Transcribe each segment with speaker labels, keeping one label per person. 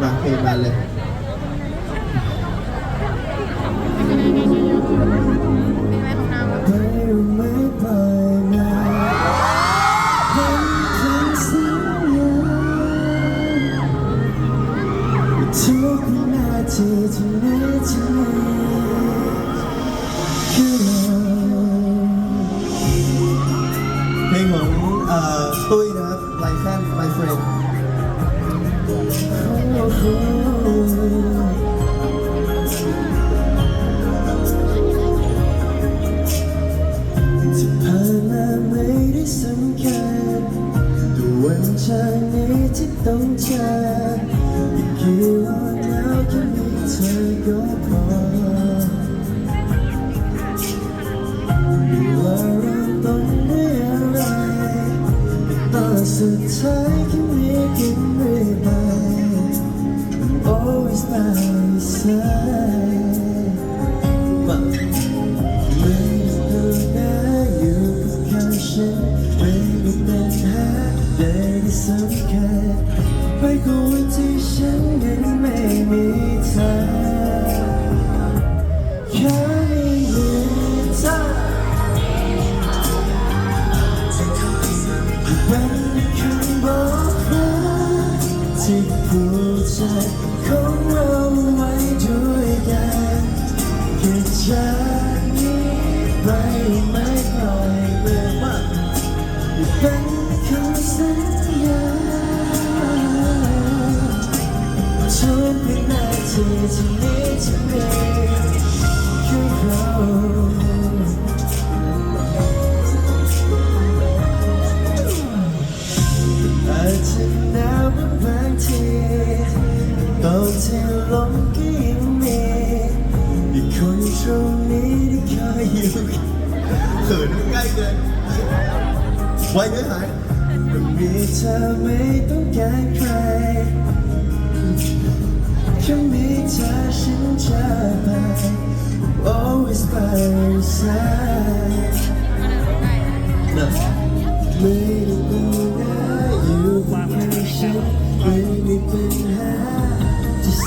Speaker 1: มาเพลงมาเลย
Speaker 2: ไม่ไม่ปล่อยเป็นคำสัญญาทุกวินาทีที่นี้ที่มีคือเรา
Speaker 1: เพลงของตุ้ยนะครับไลแคนไมเฟรน
Speaker 2: ผ่านมาไม่ได้สำคัญแต่วันจากนี้ที่ต้องจากอีกกี่วันแล้วแค่มีเธอก็พอไม่ว่าเริ่มต้นด้วยอะไรตอสุดท้ายแค่มีกัน ไม่ต้องนะอยู่กับเขาฉันไม่มีปัญหาใดที่สำคัญไปกว่าที่ฉันนั้นไม่มีเธอแค่มีมือเธอเป็นคำบอกรัก ที่ผูกใจของเราไว้ด้วยกันแค่จากนี้ไปไม่ปล่อยมือมาเป็นคำสัญญาทุกวินาทีที่นี้จะมี ที่ลมก็ยังมีอีกคนตรงนี้ที่คอยอยู่
Speaker 1: เขินใกล้เกินไว้เนื้อหาย
Speaker 2: ก็มีเธอไม่ต้องการใครแค่มีเธอฉันจะไป always by your side
Speaker 1: นะ
Speaker 2: ไม่ได้เป็นไรอยู่กับฉันไม่มีปัญหาที่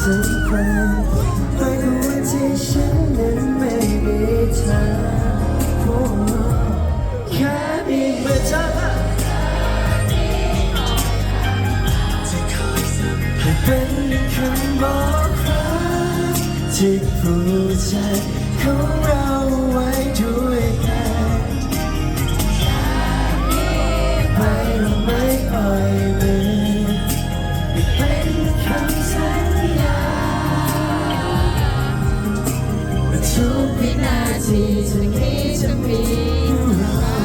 Speaker 2: สำคัญไปกับวันที่ฉันนั้นไม่มีเธอโอ้แค่มีเมื่อเธอให้เป็นคำบอกรักที่ผูกใจของเราไว้ด้วยกัน ทีจะมีจะมีเรา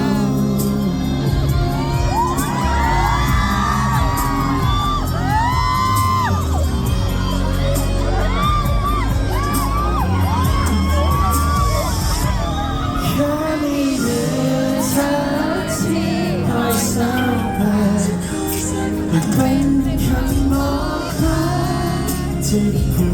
Speaker 2: แค่มีเดือนเธอที่คอยสร้างไปให้เป็นคำบอกรักที่